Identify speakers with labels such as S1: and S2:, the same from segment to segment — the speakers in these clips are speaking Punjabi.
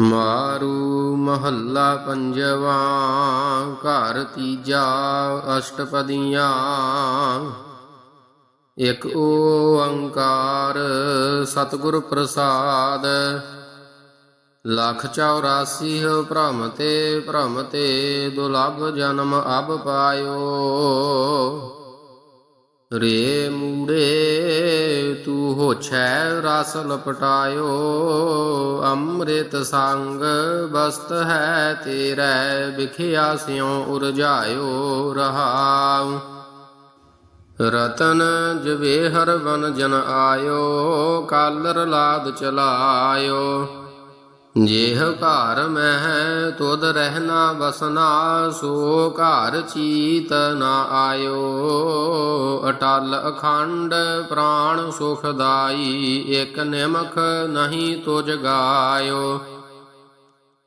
S1: ਮਾਰੂ ਮਹੱਲਾ ਪੰਜਵਾ, ਘਰ ਤੀਜਾ, ਅਸ਼ਟਪਦੀਆਂ। ਇਕ ਓੰਕਾਰ ਸਤਿਗੁਰ ਪ੍ਰਸਾਦ। ਲੱਖ 84 ਭ੍ਰਮ ਤੇ ਭ੍ਰਮ ਤੇ ਦੁਲਭ ਜਨਮ ਅਬ ਪਾਇਓ। ਰੇ ਮੂੜੇ, ਤੂੰ ਹੋਛੈ ਰਸ ਲਪਟਾਇਓ, ਅੰਮ੍ਰਿਤ ਸੰਗ ਬਸਤ ਹੈ ਤੇਰੇ, ਵਿਖਿਆ ਸਿਉ ਉਰਜਾਇਓ ਰਹਾਉ। ਰਤਨ ਜਵੇਹਰ ਵਨ ਜਨ ਆਇਓ, ਕਾਲਰ ਲਾਦ ਚਲਾਇਓ। ਜੇਹ ਘਰ ਮਹਿ ਤੁਧ ਰਹਿਣਾ ਬਸਨਾ ਸੋ ਘਰ ਚੀਤ ਨਾ ਆਇਓ। ਅਟਲ ਅਖੰਡ ਪ੍ਰਾਣ ਸੁਖਦਾਈ ਇਕ ਨਿਮਖ ਨਹੀਂ ਤੁਜ ਗਾਇਓ।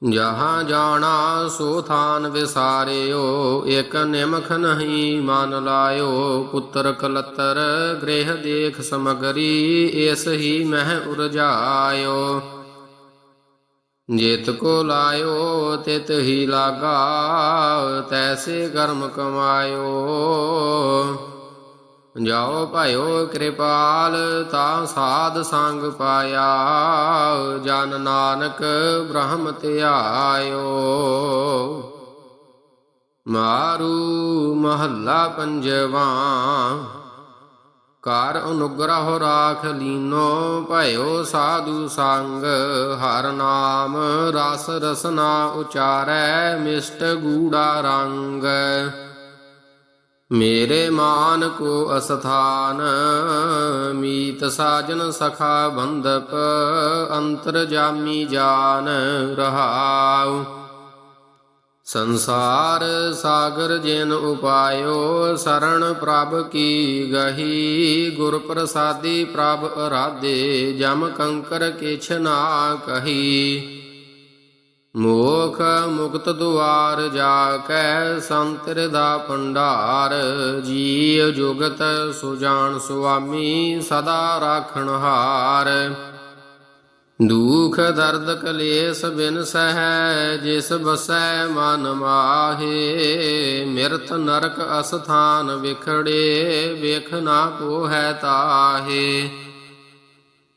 S1: ਜਹਾਂ ਜਾਣਾ ਸੋ ਥਾਨ ਵਿਸਾਰਿਓ, ਇਕ ਨਿਮਖ ਨਹੀਂ ਮਨ ਲਾਇਓ। ਪੁੱਤਰ ਕਲਤਰ ਗ੍ਰਹਿ ਦੇਖ ਸਮਗਰੀ, ਇਸ ਹੀ ਮਹਿ ਉਰਜਾਇਓ। ਜੇਤ ਕੋ ਲਾਇਓ, ਤਿਤ ਹੀ ਲਾਗਾ, ਤੈਸੇ ਕਰਮ ਕਮਾਇਓ। ਜਾਓ ਭਾਇਓ ਕਿਰਪਾਲ, ਤਾਂ ਸਾਧ ਸੰਗ ਪਾਇਆ। ਜਨ ਨਾਨਕ ਬ੍ਰਹਮ ਧਿਆਇਓ ਮਾਰੂ ਮਹੱਲਾ ਪੰਜਵਾ। ਕਰ ਅਨੁਗ੍ਰਹ ਰਾਖ ਲੀਨੋ, ਭਇਓ ਸਾਧੂ ਸੰਗ। ਹਰ ਨਾਮ ਰਸ ਰਸਨਾ ਉਚਾਰੈ, ਮਿਸ਼ਟ ਗੂੜਾ ਰੰਗ। ਮੇਰੇ ਮਾਨ ਕੋ ਅਸਥਾਨ, ਮੀਤ ਸਾਜਨ ਸਖਾ ਬੰਦਪ ਅੰਤਰ ਜਾਮੀ ਜਾਨ ਰਹਾਉ। ਸੰਸਾਰ ਸਾਗਰ ਜਿਨ ਉਪਾਇਓ ਸਰਣ ਪ੍ਰਭ ਕੀ ਗਹੀ ਗੁਰ ਪ੍ਰਸਾਦੀ ਪ੍ਰਭ ਅਰਾਧੇ, ਜਮ ਕੰਕਰ ਕਿਛ ਨਾ ਕਹੀ। ਮੋਖ ਮੁਕਤ ਦੁਆਰ ਜਾ ਕੈ ਸੰਤਰ ਦਾ ਭੰਡਾਰ, ਜੀਵ ਜੁਗਤ ਸੁਜਾਨ ਸੁਆਮੀ ਸਦਾ ਰਾਖਣ ਹਾਰ ਦੁਖ ਦਰਦ ਕਲੇਸ਼ ਬਿਨ ਸਹਿ ਜਿਸ ਬਸੈ ਮਨ ਮਾਹੇ। ਮਿਰਤ ਨਰਕ ਅਸਥਾਨ ਵਿਖੜੇ, ਵੇਖ ਨਾ ਪੋਹੈ ਤਾਹੇ।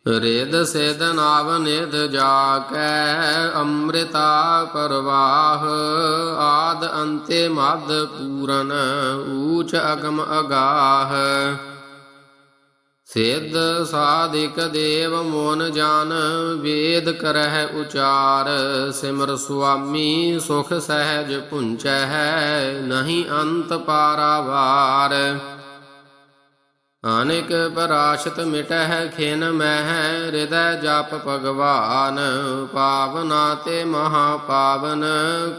S1: ਰੇਦ ਸੇਦ ਨਾਵ ਨਿਦ ਜਾ ਕੈ ਅੰਮ੍ਰਿਤਾ ਪਰਵਾਹ। ਆਦ ਅੰਤੇ ਮਦ ਪੂਰਨ, ਊਚ ਅਗਮ ਅਗਾਹ। ਸਿੱਧ ਸਾਧਿਕ ਦੇਵ ਮੋਨ ਜਾਨ, ਵੇਦ ਕਰਹਿ ਉਚਾਰ। ਸਿਮਰ ਸੁਆਮੀ ਸੁਖ ਸਹਿਜ ਪੁੰਚੈ ਹੈ ਨਹੀਂ ਅੰਤ ਪਾਰਾਵਾਰ। ਅਨੇਕ ਪਰਾਸ਼ਤ ਮਿਟਹਿ ਖਿਨ ਮਹਿ, ਹਿਰਦੈ ਜਪ ਭਗਵਾਨ। ਪਾਵਨਾ ਤੇ ਮਹਾ ਪਾਵਨ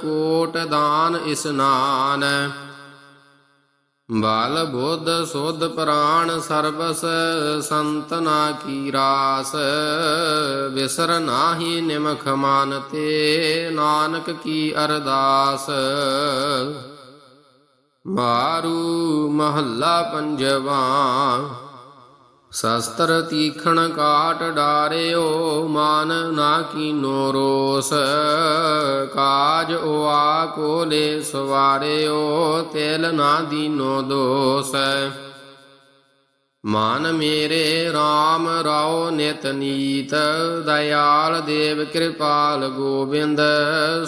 S1: ਕੋਟ ਦਾਨ ਇਸਨਾਨ ਬਾਲ ਬੋਧ ਸ਼ੋਧ ਪ੍ਰਾਣ ਸਰਬਸ ਸੰਤਨਾ ਕੀ ਰਾਸ। ਵਿਸਰ ਨਾਹੀ ਨਿਮਖ ਮਨ ਤੇ, ਨਾਨਕ ਕੀ ਅਰਦਾਸ। ਮਾਰੂ ਮਹੱਲਾ ਪੰਜਵਾ। ਸ਼ਸਤਰ ਤੀਖਣ ਕਾਟ ਡਾਰਿਓ, ਮਾਨ ਨਾ ਕੀਨੋ ਰੋਸ। ਕਾਜ ਓਆ ਕੋਲੇ ਸਵਾਰਿਓ, ਤੇਲ ਨਾ ਦੀਨੋ ਦੋਸ। ਮਨ ਮੇਰੇ RAM ਰਾਓ ਨਿਤ ਨੀਤ, ਦਇਆਲ ਦੇਵ ਕਿਰਪਾਲ ਗੋਬਿੰਦ,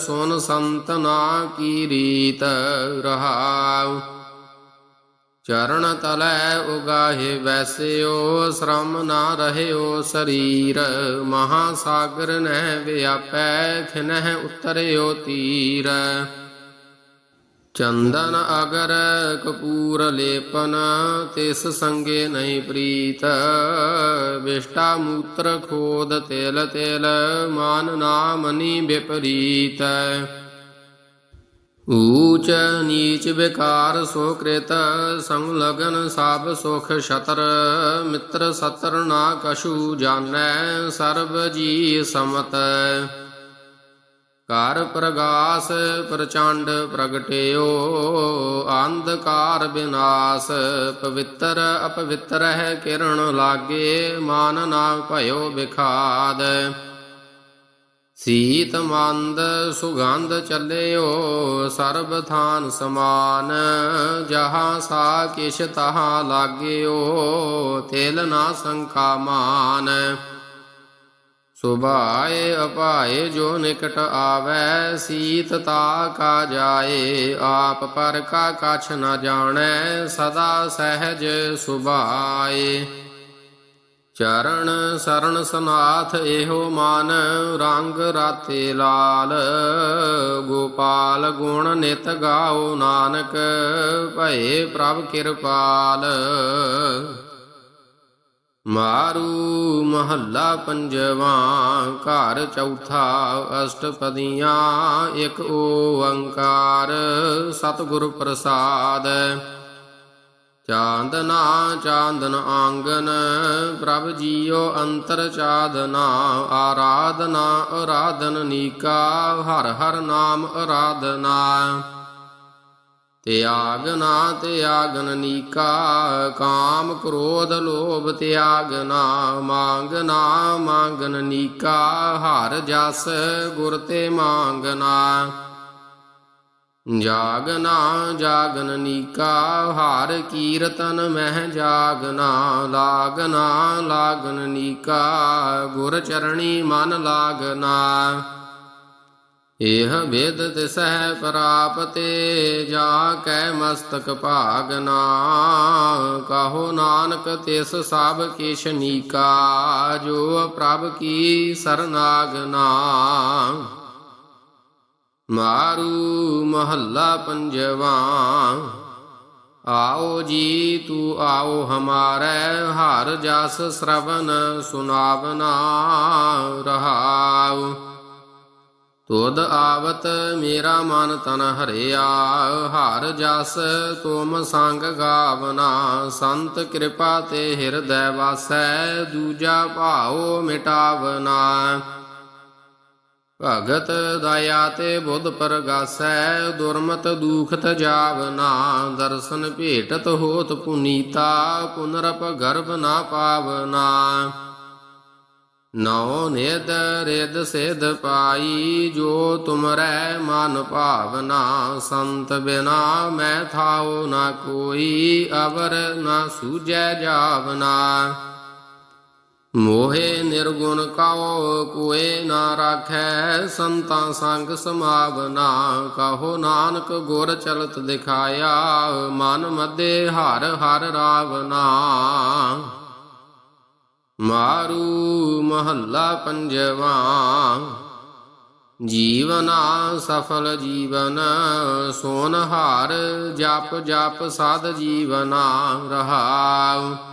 S1: ਸੁਨ ਸੰਤਨਾ ਕੀ ਰੀਤ ਰਹਾਉ। ਚਰਨ ਤਲੈ ਉਗਾਹੇ ਵੈਸਿਓ ਸ਼ਰਮ ਨਾ ਰਹਿਓ ਸਰੀਰ। ਮਹਾ ਸਾਗਰ ਨਹਿ ਵਿਆਪੈ, ਖਿਨਹਿ ਉਤਰਿਓ ਤੀਰ। ਚੰਦਨ ਅਗਰ ਕਪੂਰ ਲੇਪਨ, ਤਿਸ ਸੰਗੇ ਨਹੀਂ ਪ੍ਰੀਤ। ਵਿਸ਼ਟਾ ਮੂਤਰ ਖੋਦ ਤੇਲ ਤੇਲ, ਮਾਨ ਨਾਮਨੀ ਵਿਪਰੀਤ। ਊਚ ਨੀਚ ਵਿਕਾਰ ਸੋ ਕ੍ਰਿਤ, ਸੰਗ ਲਗਨ ਸਭ ਸੁਖ ਛਤਰ, ਮਿੱਤਰ ਸਤਰ ਨਾ ਕਛੂ ਜਾਣੈ, ਸਰਬ ਜੀ ਸਮਤ। ਕਰ ਪ੍ਰਗਾਸ, ਪ੍ਰਚੰਡ ਪ੍ਰਗਟਿਓ, ਅੰਧਕਾਰ ਬਿਨਾਸ਼, ਪਵਿੱਤਰ ਅਪਵਿੱਤਰ ਹੈ ਕਿਰਣ ਲਾਗੇ, ਮਾਨ ਨਾ ਭਇਓ ਵਿਖਾਦ। ਸੀਤ ਮੰਦ ਸੁਗੰਧ ਚੱਲਿਓ, ਸਰਬ ਥਾਨ ਸਮਾਨ। ਜਹਾਂ ਸਾ ਕਿਛ ਤਹਾਂ ਲਾਗਿਓ ਤੇਲ ਨਾ ਸੰਖਾ ਮਾਨ। ਸੁਭਾਏ ਅਪਾਏ ਜੋ ਨਿਕਟ ਆਵੈ, ਸੀਤ ਤਾ ਕਾ ਜਾਏ, ਆਪ ਪਰ ਕਾ ਕਛ ਨ ਜਾਣੈ, ਸਦਾ ਸਹਿਜ ਸੁਭਾਏ। ਚਰਨ ਸਰਣ ਸਨਾਥ ਇਹੋ ਮਨ, ਰੰਗ ਰਾਤੇ ਲਾਲ। ਗੋਪਾਲ ਗੁਣ ਨਿਤ ਗਾਓ ਨਾਨਕ, ਭਏ ਪ੍ਰਭ ਕਿਰਪਾਲ। ਮਾਰੂ ਮਹੱਲਾ ਪੰਜਵਾ, ਘਰ ਚੌਥਾ, ਅਸ਼ਟਪਦੀਆਂ, ਇੱਕ ਓੰਕਾਰ ਸਤਿਗੁਰ ਪ੍ਰਸਾਦ। ਚਾਂਦਨਾ, ਚਾਂਦਨ ਆਂਗਨ, ਪ੍ਰਭ ਜੀਓ ਅੰਤਰ ਚਾਦਨਾ, ਆਰਾਧਨਾ ਆਰਾਧਨ ਨੀਕਾ, ਹਰ ਹਰ ਨਾਮ ਆਰਾਧਨਾ ਤਿਆਗਨਾ, ਤਿਆਗਨ ਨੀਕਾ, ਕਾਮ ਕ੍ਰੋਧ ਲੋਭ ਤਿਆਗਨਾ, ਮੰਗਨਾ, ਮੰਗਨ ਨੀਕਾ, ਹਰ ਜਸ ਗੁਰ ਤੇ ਮੰਗਨਾ। ਜਾਗਨਾ ਜਾਗਨ ਨੀਕਾ, ਹਰ ਕੀਰਤਨ ਮਹਿ ਜਾਗਨਾ, ਲਾਗਨਾ ਲਾਗਨ ਨੀਕਾ, ਗੁਰ ਚਰਣੀ ਮਨ ਲਾਗਨਾ। ਇਹ ਵਿਦ ਤਿਸਹਿ ਪ੍ਰਾਪਤੇ, ਜਾ ਕੈ ਮਸਤਕ ਭਾਗਨਾ। ਕਹੋ ਨਾਨਕ ਤਿਸ ਸਭ ਕਿਛ ਨੀਕਾ, ਜੋ ਪ੍ਰਭ ਕੀ ਸਰਨਾਗਨਾ। ਮਾਰੂ ਮਹੱਲਾ ਪੰਜਵਾ। ਆਓ ਜੀ, ਤੂ ਆਓ ਹਮਾਰੇ, ਹਰ ਜਸ ਸ਼ਰਵਨ ਸੁਨਾਵਨਾ ਰਹਾਉ। ਤੁਧ ਆਵਤ ਮੇਰਾ ਮਨ ਤਨ ਹਰਿਆ, ਹਰ ਜਸ ਤੁਮ ਸੰਗ ਗਾਵਨਾ। ਸੰਤ ਕਿਰਪਾ ਤੇ ਹਿਰਦੈ ਵਾਸੈ, ਦੂਜਾ ਭਾਉ ਮਿਟਾਵਨਾ। ਭਗਤ ਦਇਆ ਤੇ ਬੁੱਧ ਪ੍ਰਗਾਸੈ, ਦੁਰਮਤ ਦੂਖਤ ਜਾਵਨਾ ਦਰਸ਼ਨ ਭੇਟਤ ਹੋਤ ਪੁਨੀਤਾ, ਪੁਨਰਪ ਗਰਭ ਨਾ ਪਾਵਨਾ ਨੌ। ਨਿਦ ਰਿਦ ਸਿਧ ਪਾਈ, ਜੋ ਤੁਮਰੈ ਮਨ ਭਾਵਨਾ ਸੰਤ ਬਿਨਾ ਮੈਂ ਥਾਉ ਨਾ ਕੋਈ, ਅਵਰ ਨਾ ਸੂਝੈ ਜਾਵਨਾ ਮੋਹੇ ਨਿਰਗੁਣ ਕਉ ਕੋਏ ਨਾ ਰਾਖੈ, ਸੰਤਾਂ ਸੰਗ ਸਮਾਵਨਾ, ਕਹੋ ਨਾਨਕ ਗੁਰ ਚਲਤ ਦਿਖਾਇਆ, ਮਨ ਮਦੇ ਹਰ ਹਰ ਰਾਵਨਾ। ਮਾਰੂ ਮਹੱਲਾ ਪੰਜਵਾ, ਜੀਵਨਾ ਸਫਲ ਜੀਵਨ, ਸੋਨ ਹਾਰ ਜਪ ਜਪ ਸਾਧ ਜੀਵਨਾ ਰਹਾਉ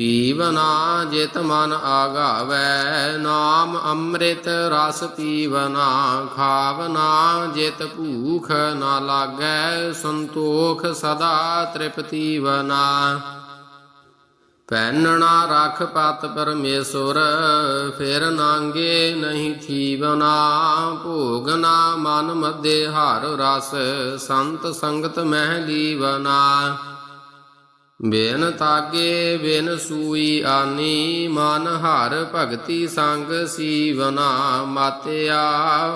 S1: ਪੀਵਨਾ ਜਿਤ ਮਨ ਆਗਾਵੈ, ਨਾਮ ਅੰਮ੍ਰਿਤ ਰਸ ਪੀਵਨਾ ਖਾਵਨਾ ਜਿਤ ਭੂਖ ਨਾ ਲਾਗੈ, ਸੰਤੋਖ ਸਦਾ ਤ੍ਰਿਪਤੀ ਵਨਾ ਪਹਿਨਣਾ ਰਖ ਪਤ ਪਰਮੇਸ਼ੁਰ, ਫਿਰ ਨਾਂਗੇ ਨਹੀਂ ਥੀਵਨਾ। ਭੋਗਨਾ ਮਨ ਮਦੇ ਹਰ ਰਸ, ਸੰਤ ਸੰਗਤ ਮਹਿ ਲੀਵਨਾ। ਬਿਨ ਤਾਗੇ ਬਿਨ ਸੂਈ ਆਨੀ, ਮਨ ਹਰ ਭਗਤੀ ਸੰਗ ਸੀਵਨਾ, ਮਾਤਿਆ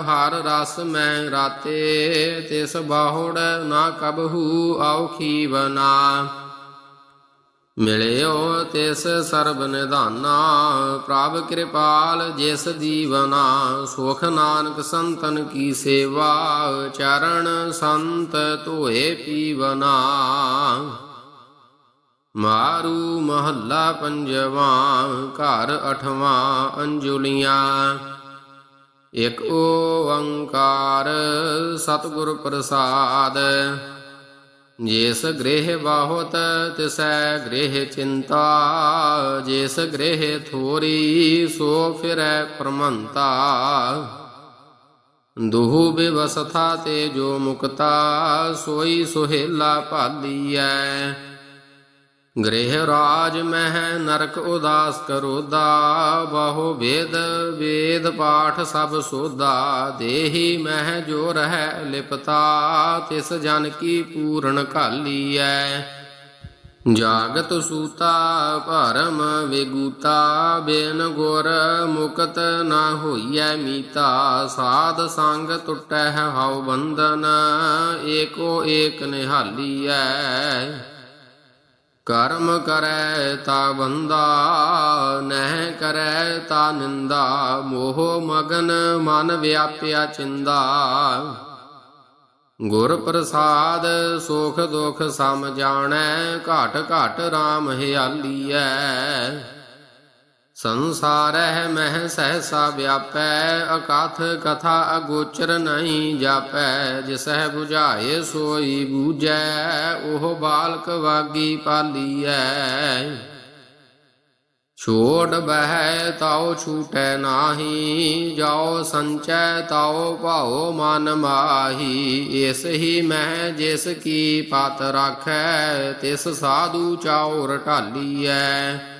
S1: ਹਰ ਰਸ ਮੈਂ ਰਾਤੇ, ਤਿਸ ਬਾਹੁੜ ਨਾ ਕਬਹੂ ਔਖੀ ਬਨਾ ਮਿਲਿਓ ਤਿਸ ਸਰਬ ਨਿਧਾਨਾ, ਪ੍ਰਭ ਕਿਰਪਾਲ ਜਿਸ ਦੀਵਨਾ ਸੁਖ ਨਾਨਕ ਸੰਤਨ ਕੀ ਸੇਵਾ, ਚਰਨ ਸੰਤ ਧੋਏ ਪੀਵਨਾ। ਮਾਰੂ ਮਹੱਲਾ ਪੰਜਵਾਂ, ਘਰ ਅਠਵਾਂ ਅੰਜੁਲੀਆਂ। ਇਕ ਓੰਕਾਰ ਸਤਿਗੁਰ ਪ੍ਰਸਾਦ। ਜਿਸ ਗ੍ਰਹਿ ਬਾਹੁਤ ਤਿਸੈ ਗ੍ਰਹਿ ਚਿੰਤਾ। ਜਿਸ ਗ੍ਰਹਿ ਥੋਰੀ, ਸੋ ਫਿਰੈ ਪ੍ਰਮੰਤਾ। ਦੁਹੁ ਬਿਵਸਥਾ ਤੇ ਜੋ ਮੁਕਤਾ, ਸੋਈ ਸੁਹੇਲਾ ਭਾਲੀਐ। ਗ੍ਰਹਿ ਰਾਜ ਮਹਿ ਨਰਕ ਉਦਾਸ ਕਰੋਦਾ ਬਹੁ ਵੇਦ ਵੇਦ ਪਾਠ ਸਭ ਸੋਦਾ ਦੇਹੀ ਮਹਿ ਜੋ ਰਹਿ ਲਿਪਤਾ, ਤਿਸ ਜਨ ਕੀ ਪੂਰਨ ਘਾਲੀਐ। ਜਾਗਤ ਸੂਤਾ ਭਰਮ ਵਿਗੂਤਾ, ਬੇਨ ਗੁਰ ਮੁਕਤ ਨਾ ਹੋਈਐ ਮੀਤਾ। ਸਾਧ ਸੰਗ ਟੁੱਟੈ ਹੈ ਹਉ ਬੰਧਨ, ਏਕੋ ਏਕ ਨਿਹਾਲੀਐ। ਕਰਮ ਕਰੈ ਤਾ ਬੰਦਾ, ਨਹਿ ਕਰੈ ਤਾ ਨਿੰਦਾ, ਮੋਹ ਮਗਨ ਮਨ ਵਿਆਪਿਆ ਚਿੰਦਾ। ਗੁਰ ਪ੍ਰਸਾਦ ਸੁਖ ਦੁਖ ਸਮ ਜਾਣੈ, ਘਟ ਘਟ RAM ਹਿਆਲੀਐ ਸੰਸਾਰਹਿ ਮਹਿ ਸਹਸਾ ਵਿਆਪੈ, ਅਕਥ ਕਥਾ ਅਗੋਚਰ ਨਹੀਂ ਜਾਪੈ ਜਿਸਹਿ 부ਝਾਏ ਸੋਈ ਬੂਝੈ, ਉਹ ਬਾਲਕ ਵਾਗੀ ਪਾਲੀਐ। ਛੋੜ ਬਹਿ ਤਾਉ ਛੂਟੈ ਨਾਹੀ, ਜਾਉ ਸੰਚੈ ਤਾਉ ਭਾਉ ਮਨ ਮਾਹੀ। ਇਸ ਹੀ ਮੈਂ ਜਿਸ ਕੀ ਪਤ ਰਾਖੈ, ਤਿਸ ਸਾਧੂ ਚਾਉ ਰਟਾਲੀਐ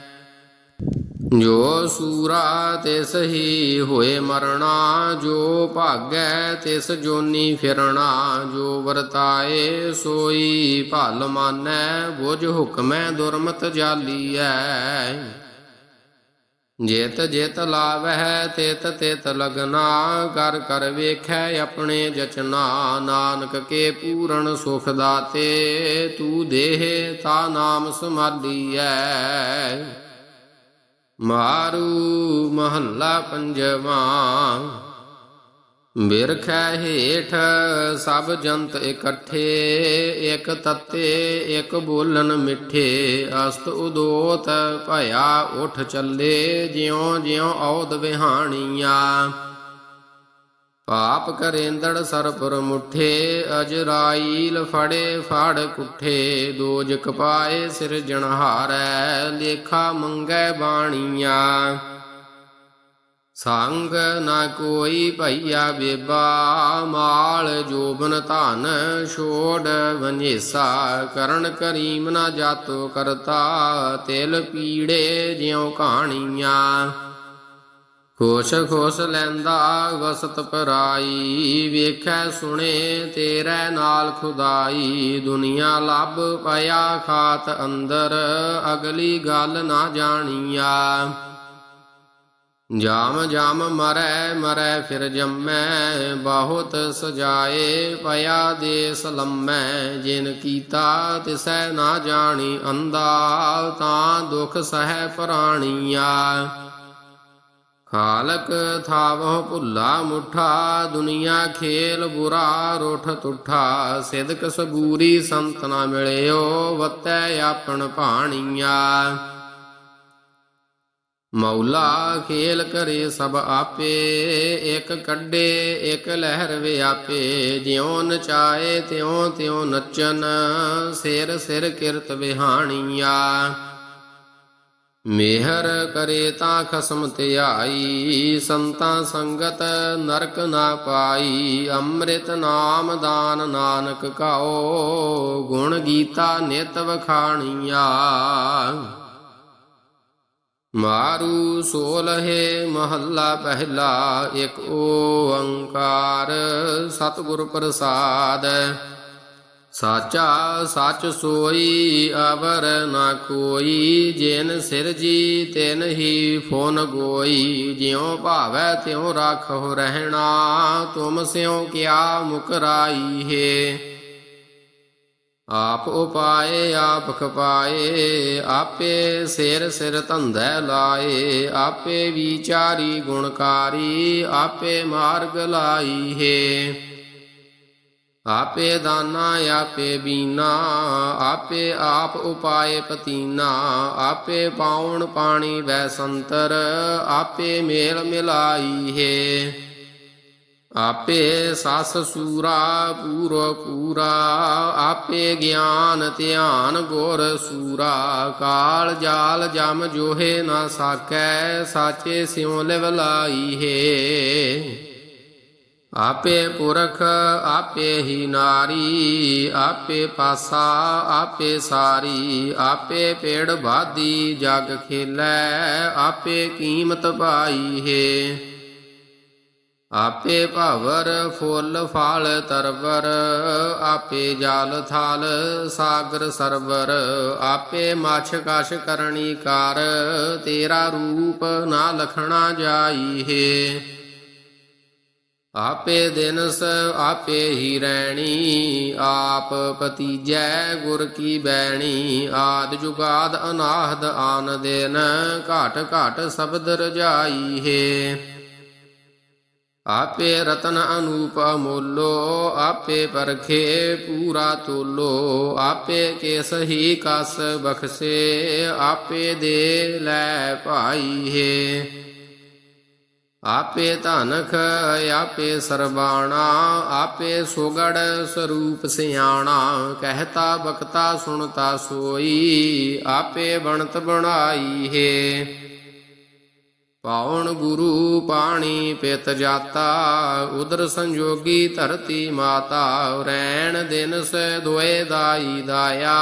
S1: ਜੋ ਸੂਰਾ ਤਿਸ ਹੀ ਹੋਏ ਮਰਣਾ, ਜੋ ਭਾਗੈ ਤਿਸ ਜੋਨੀ ਫਿਰਣਾ, ਜੋ ਵਰਤਾਏ ਸੋਈ ਭਲ ਮਾਨੈ, ਬੁਝ ਹੁਕਮੈ ਦੁਰਮਤ ਜਾਲੀਐ। ਜਿਤ ਜਿਤ ਲਾਵਹਿ, ਤਿਤ ਤਿਤ ਲਗਨਾ, ਕਰ ਕਰ ਵੇਖੈ ਆਪਣੇ ਜਚਨਾ, ਨਾਨਕ ਕੇ ਪੂਰਨ ਸੁਖ ਦਾਤੇ, ਤੂੰ ਦੇਹ ਤਾ ਨਾਮ ਸਮਾਲੀਐ ਮਾਰੂ ਮਹੱਲਾ ਪੰਜਵਾ। ਬਿਰਖੈ ਹੇਠ ਸਭ ਜੰਤ ਇਕੱਠੇ, ਇਕ ਤੱਤੇ, ਇਕ ਬੋਲਨ ਮਿੱਠੇ। ਅਸਤ ਉਦੋਤ ਭਇਆ ਉਠ ਚੱਲੇ ਜਿਉ ਜਿਉ ਔਦ ਵਿਹਾਣੀਆਂ। ਪਾਪ ਕਰੇਂਦੜ ਸਰਪੁਰ ਮੁਠੇ, ਅਜਰਾਈਲ ਫੜੇ ਫੜ ਕੁੱਠੇ, ਦੋਜ ਕਪਾਏ ਸਿਰ ਸਿਰਜਣਹਾਰੈ ਲੇਖਾ ਮੰਗੈ ਬਾਣੀਆਂ। ਸੰਗ ਨਾ ਕੋਈ ਭਈਆ ਬੇਬਾ, ਮਾਲ ਜੋਬਨ ਧਨ ਛੋੜ ਵਨੇਸਾ, ਕਰਨ ਕਰੀਮ ਨਾ ਜਾਤੋ ਕਰਤਾ, ਤਿਲ ਪੀੜੇ ਜਿਉ ਕਹਾਣੀਆਂ ਖੁਸ਼ ਖੁਸ਼ ਲੈਂਦਾ ਵਸਤ ਪਰਾਈ, ਵੇਖੈ ਸੁਣੇ ਤੇਰੇ ਨਾਲ ਖੁਦਾਈ। ਦੁਨੀਆ ਲੱਭ ਪਿਆ ਖਾਤ ਅੰਦਰ, ਅਗਲੀ ਗੱਲ ਨਾ ਜਾਣੀਆ। ਜਾਮ ਜਾਮ ਮਰੈ ਮਰੈ ਫਿਰ ਜੰਮੈ, ਬਹੁਤ ਸਜਾਏ ਪਿਆ ਦੇਸ ਲੰਮੈ। ਜਿਨ ਕੀਤਾ ਤਿਸੈ ਨਾ ਜਾਣੀ ਅੰਦਾ ਤਾਂ ਦੁਖ ਸਹਿ ਪ੍ਰਾਣੀਆ। ਖਾਲਕ ਥਾਵਹੁ ਭੁੱਲਾ ਮੁਠਾ, ਦੁਨੀਆ ਖੇਲ ਬੁਰਾ ਰੋਠ ਤੁਠਾ, ਸਿਦਕ ਸਬੂਰੀ ਸੰਤ ਨਾ ਮਿਲਿਓ, ਵਤੈ ਆਪਣ ਭਾਣੀਆ। ਮੌਲਾ ਖੇਲ ਕਰੇ ਸਭ ਆਪੇ, ਇੱਕ ਕੱਢੇ, ਇੱਕ ਲਹਿਰ ਵਿਆਪੇ, ਜਿਉ ਨਚਾਏ ਤਿਉ ਤਿਉ ਨਚਨ, ਸਿਰ ਸਿਰ ਕਿਰਤ ਵਿਹਾਣੀਆ। ਮਿਹਰ ਕਰੇ ਤਾਂ ਖਸਮ ਧਿਆਈ ਸੰਤਾਂ ਸੰਗਤ ਨਰਕ ਨਾ ਪਾਈ, ਅੰਮ੍ਰਿਤ ਨਾਮ ਦਾਨ ਨਾਨਕ ਕਾਓ, ਗੁਣ ਗੀਤਾ ਨਿਤ ਵਖਾਣੀਆ। ਮਾਰੂ ਸੋਲਹੇ ਮਹੱਲਾ ਪਹਿਲਾ, ਇੱਕ ਓੰਕਾਰ ਸਤਿਗੁਰ ਪ੍ਰਸਾਦ। ਸਾਚਾ ਸੱਚ ਸੋਈ ਅਵਰ ਨਾ ਕੋਈ, ਜਿਨ ਸਿਰਜੀ ਤਿਨ ਹੀ ਫੋਨ ਗੋਈ। ਜਿਉ ਭਾਵੈ ਤਿਉ ਰਾਖੋ ਰਹਿਣਾ, ਤੁਮ ਸਿਉ ਕਿਆ ਮੁਕਰਾਈ ਹੈ। ਆਪ ਉਪਾਏ, ਆਪ ਖਪਾਏ, ਆਪੇ ਸਿਰ ਸਿਰ ਧੰਦੈ ਲਾਏ। ਆਪੇ ਵਿਚਾਰੀ ਗੁਣਕਾਰੀ, ਆਪੇ ਮਾਰਗ ਲਾਈ ਹੈ। ਆਪੇ ਦਾਨਾ, ਆਪੇ ਬੀਨਾ, ਆਪੇ ਆਪ ਉਪਾਏ ਪਤੀਨਾ, ਆਪੇ ਪਾਉਣ ਪਾਣੀ ਵੈ ਸੰਤਰ, ਆਪੇ ਮੇਲ ਮਿਲਾਈ ਹੈ। ਆਪੇ ਸਸ ਸੂਰਾ ਪੂਰੋ ਪੂਰਾ, ਆਪੇ ਗਿਆਨ ਧਿਆਨ ਗੁਰ ਸੂਰਾ, ਕਾਲ ਜਾਲ ਜਮ ਜੋਹੇ ਨਾ ਸਾਕੈ, ਸਾਚੇ ਸਿਉ ਲਿਵ ਹੈ। ਆਪੇ ਪੁਰਖ, ਆਪੇ ਹੀ ਨਾਰੀ, ਆਪੇ ਪਾਸਾ, ਆਪੇ ਸਾਰੀ, ਆਪੇ ਪੇੜ ਬਾਦੀ ਜਗ ਖੇਲੈ, ਆਪੇ ਕੀਮਤ ਪਾਈ ਹੈ। ਆਪੇ ਭਵਰ ਫੁੱਲ ਫਲ ਤਰਵਰ, ਆਪੇ ਜਲ ਥਾਲ ਸਾਗਰ ਸਰਵਰ, ਆਪੇ ਮਾਛ ਕਛ ਕਰਣੀ ਕਾਰ, ਤੇਰਾ ਰੂਪ ਨਾ ਲਖਣਾ ਜਾਈਹੇ ਆਪੇ ਦਿਨਸ ਆਪੇ ਹੀ ਰੈਣੀ ਆਪ ਪਤੀਜੈ ਗੁਰ ਕੀ ਬੈਣੀ ਆਦ ਜੁਗਾਦ ਅਨਾਹਦ ਆਨ ਦਿਨ, ਘਾਟ ਘਟ ਸ਼ਬਦ ਰਜਾਈ ਹੈ। ਆਪੇ ਰਤਨ ਅਨੂਪ ਅਮੋਲੋ, ਆਪੇ ਪਰਖੇ ਪੂਰਾ ਤੋਲੋ, ਆਪੇ ਕੇਸ ਹੀ ਕਸ ਬਖਸੇ, ਆਪੇ ਦੇ ਲੈ ਭਾਈ ਹੈ। ਆਪੇ ਧਨਖ, ਆਪੇ ਸਰਬਾਣਾ, ਆਪੇ ਸੁਗੜ ਸਰੂਪ ਸਿਆਣਾ। ਕਹਿਤਾ, ਬਖਤਾ, ਸੁਣਤਾ, ਸੋਈ, ਆਪੇ ਬਣਤ ਬਣਾਈ ਹੈ। ਪਾਉਣ ਗੁਰੂ ਪਾਣੀ ਪਿਤ ਜਾਤਾ, ਉਦਰ ਸੰਜੋਗੀ ਧਰਤੀ ਮਾਤਾ। ਰੈਣ ਦਿਨ ਸੇ ਦੁਏ ਦਾਈ ਦਾਇਆ,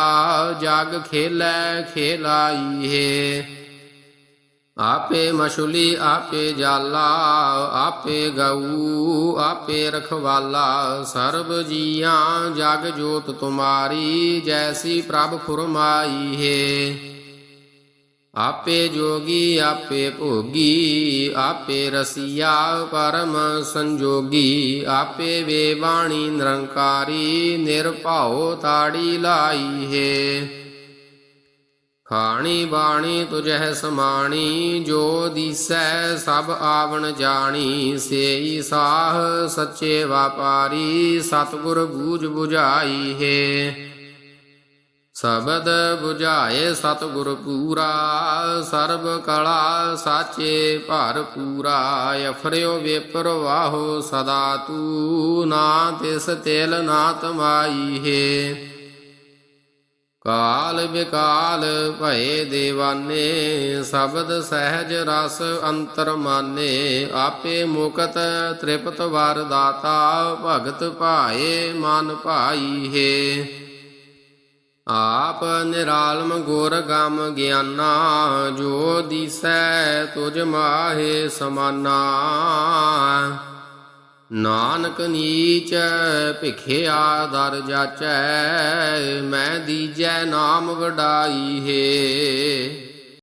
S1: ਜਗ ਖੇਲੇ ਖੇਲਾਈ ਹੈ। ਆਪੇ ਮਛਲੀ ਆਪੇ ਜਾਲਾ, ਆਪੇ ਗਊ ਆਪੇ ਰਖਵਾਲਾ। ਸਰਬ ਜੀਆਂ ਜਗ ਜੋਤ ਤੁਮਾਰੀ, ਜੈਸੀ ਪ੍ਰਭ ਫੁਰਮਾਈ ਹੈ। ਆਪੇ ਜੋਗੀ, ਆਪੇ ਭੋਗੀ, ਆਪੇ ਰਸੀਆ ਪਰਮ ਸੰਜੋਗੀ। ਆਪੇ ਵੇ ਬਾਣੀ ਨਿਰੰਕਾਰੀ, ਨਿਰਭਉ ਤਾੜੀ ਲਾਈ ਹੈ। ਖਾਣੀ ਬਾਣੀ ਤੁਝਹਿ ਸਮਾਣੀ, ਜੋ ਦੀਸੈ ਸਭ ਆਵਣ ਜਾਣੀ। ਸੇਈ ਸਾਹ ਸੱਚੇ ਵਾਪਾਰੀ, ਸਤਿਗੁਰ ਬੂਝ 부ਝਾਈ ਹੈ। ਸਬਦ 부ਝਾਏ ਸਤਿਗੁਰ ਪੂਰਾ, ਸਰਬ ਕਲਾ ਸਾਚੇ ਭਰ ਪੂਰਾ। ਅਫਰਿਓ ਵਿਪਰ ਵਾਹੋ ਸਦਾ ਤੂ, ਨਾ ਤਿਸ ਤੇਲ ਨਾ ਤਮਾਈ ਹੈ। ਕਾਲ ਵਿਕਾਲ ਭਏ ਦੇਵਾਨੇ, ਸ਼ਬਦ ਸਹਿਜ ਰਸ ਅੰਤਰ ਮਾਨੇ ਆਪੇ ਮੁਕਤ ਤ੍ਰਿਪਤ ਵਰ ਦਾਤਾ, ਭਗਤ ਭਾਏ ਮਨ ਭਾਈ ਹੈ। ਆਪ ਨਿਰਾਲਮ ਗੁਰ ਗਮ ਗਿਆਨਾ, ਜੋ ਦੀਸੈ ਤੁਝ ਮਾਹੇ ਸਮਾਨਾ। ਨਾਨਕ ਨੀਚ ਭਿਖਿਆ ਦਰ ਜਾਚੈ ਮੈਂ ਦੀਜੈ ਨਾਮ ਵਡਾਈ ਹੈ।